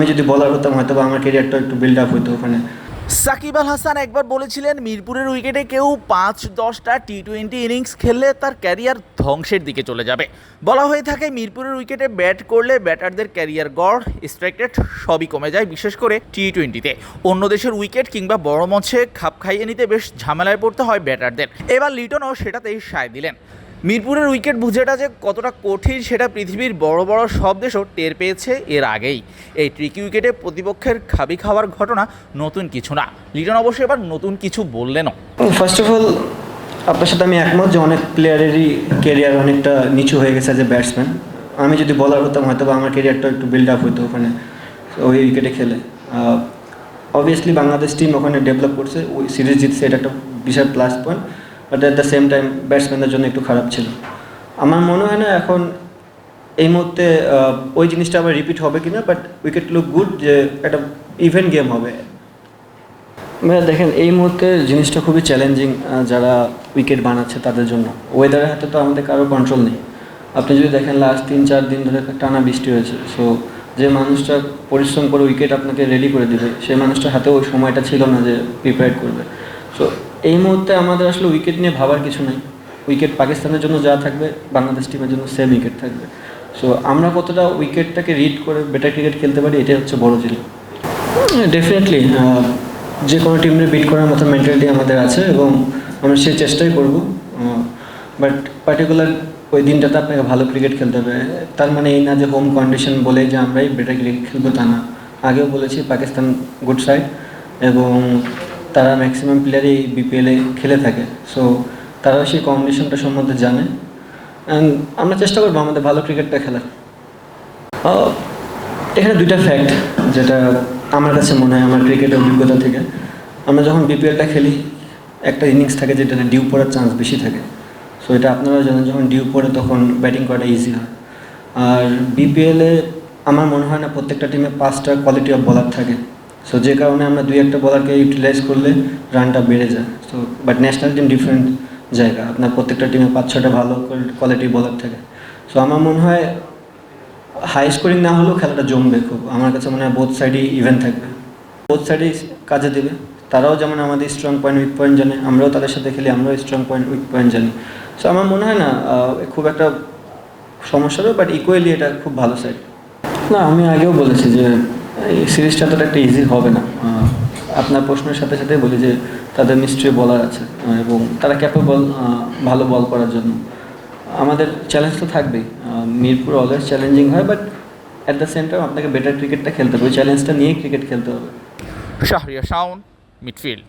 আমি যদি বলার হতাম হয়তো আমার ক্যারিয়ারটা একটু বিল্ড আপ হতো ওখানে। সাকিব আল হাসান একবার বলেছিলেন, মিরপুরের উইকেটে কেউ পাঁচ দশটা টি টোয়েন্টি ইনিংস খেললে তার ক্যারিয়ার ধ্বংসের দিকে চলে যাবে। বলা হয়ে থাকে, মিরপুরের উইকেটে ব্যাট করলে ব্যাটারদের ক্যারিয়ার গড় স্ট্রাইক রেট সবই কমে যায়, বিশেষ করে টি টোয়েন্টিতে অন্য দেশের উইকেট কিংবা বড় মঞ্চে খাপ খাইয়ে নিতে বেশ ঝামেলায় পড়তে হয় ব্যাটারদের। এবার লিটনও সেটাতেই সায় দিলেন। মিরপুরের উইকেট বুঝেটা যে কতটা কঠিন সেটা পৃথিবীর বড় বড় সব দেশও টের পেয়েছে এর আগেই। এই ট্রিকি উইকেটে প্রতিপক্ষের খাবি খাওয়ার ঘটনা নতুন কিছু না। লিটন অবশ্য এবার নতুন কিছু বললেনও। ফার্স্ট অফ অল আপনার সাথে আমি একমত যে অনেক প্লেয়ারেরই ক্যারিয়ার অনেকটা নিচু হয়ে গেছে যে ব্যাটসম্যান আমি যদি বলার হতাম হয়তো বা আমার ক্যারিয়ারটা একটু বিল্ড আপ হতো ওখানে, ওই উইকেটে খেলে। অবভিয়াসলি বাংলাদেশ টিম ওখানে ডেভেলপ করছে, ওই সিরিজ জিতছে, এটা একটা বিশাল plus point but at the same time ব্যাটসম্যানদের জন্য একটু খারাপ ছিল। আমার মনে হয় না এখন এই মুহূর্তে ওই জিনিসটা আবার রিপিট হবে কিনা বাট উইকেট লুক গুড যে একটা ইভেন্ট গেম হবে। ভাইয়া, দেখেন, এই মুহূর্তে জিনিসটা খুবই চ্যালেঞ্জিং যারা উইকেট বানাচ্ছে তাদের জন্য। ওয়েদারের হাতে তো আমাদের কারও কন্ট্রোল নেই। আপনি যদি দেখেন লাস্ট তিন, চার দিন ধরে টানা বৃষ্টি হয়েছে। সো যে মানুষটা পরিশ্রম করে উইকেট আপনাকে রেডি করে দিবে, সেই মানুষটার হাতে ওই সময়টা ছিল না যে প্রিপেয়ার করবে। এই মুহূর্তে আমাদের আসলে উইকেট নিয়ে ভাবার কিছু নেই। উইকেট পাকিস্তানের জন্য যা থাকবে, বাংলাদেশ টিমের জন্য সেম উইকেট থাকবে। সো আমরা কতটা উইকেটটাকে রিড করে বেটার ক্রিকেট খেলতে পারি, এটাই হচ্ছে বড় জিনিস। ডেফিনেটলি যে কোনো টিমে বিট করার মতো মেন্টালিটি আমাদের আছে এবং আমরা সেই চেষ্টাই করব। বাট পার্টিকুলার ওই দিনটাতে আপনাকে ভালো ক্রিকেট খেলতে হবে। তার মানে এই না যে হোম কন্ডিশন বলে যে আমরাই বেটার ক্রিকেট খেলব তা না। আগেও বলেছি, পাকিস্তান গুড সাইড এবং তারা ম্যাক্সিমাম প্লেয়ারই বিপিএলে খেলে থাকে। সো তারা সেই কন্ডিশনটা সম্বন্ধে জানে। অ্যান্ড আমরা চেষ্টা করব আমাদের ভালো ক্রিকেটটা খেলার। এখানে দুইটা ফ্যাক্ট যেটা আমার কাছে মনে হয় আমার ক্রিকেটের অভিজ্ঞতা থেকে। আমরা যখন বিপিএলটা খেলি, একটা ইনিংস থাকে যেটাতে ডিউ পড়ার চান্স বেশি থাকে। সো এটা আপনারা জানেন, যখন ডিউ পড়ে তখন ব্যাটিং করাটা ইজি হয়। আর বিপিএলে আমার মনে হয় না প্রত্যেকটা টিমে পাঁচটা কোয়ালিটি অফ বলার থাকে। সো যে কারণে আমরা দুই একটা বলারকে ইউটিলাইজ করলে রানটা বেড়ে যায়। So but national team different জায়গা। আপনার প্রত্যেকটা টিমে পাঁচ ছটা ভালো কোয়ালিটি বলার থাকে। সো আমার মনে হয় হাই স্কোরিং না হলেও খেলাটা জমবে খুব। আমার কাছে মনে হয় বোথ সাইডই ইভেন্ট থাকবে। বোথ সাইডেই কাজে দেবে। তারাও যেমন আমাদের স্ট্রং পয়েন্ট উইক পয়েন্ট জানে, আমরাও তাদের সাথে খেলি, আমরাও স্ট্রং পয়েন্ট উইক পয়েন্ট জানি। সো আমার মনে হয় না খুব একটা সমস্যা হবে বাট ইকুয়ালি এটা খুব ভালো সাইড না, আমি আগেও বলেছি যে এই সিরিজটা তো একটা ইজি হবে না। আপনার প্রশ্নের সাথে সাথে বলি যে, তাদের নিশ্চয়ই বলার আছে এবং তারা ক্যাপেবল ভালো বল করার জন্য। আমাদের চ্যালেঞ্জ তো থাকবেই। মিরপুর অলওয়েজ চ্যালেঞ্জিং হয় but at the same time আপনাকে বেটার ক্রিকেটটা খেলতে হবে। ওই চ্যালেঞ্জটা নিয়েই ক্রিকেট খেলতে হবে। শাহরিয়া শাউন মিডফিল্ড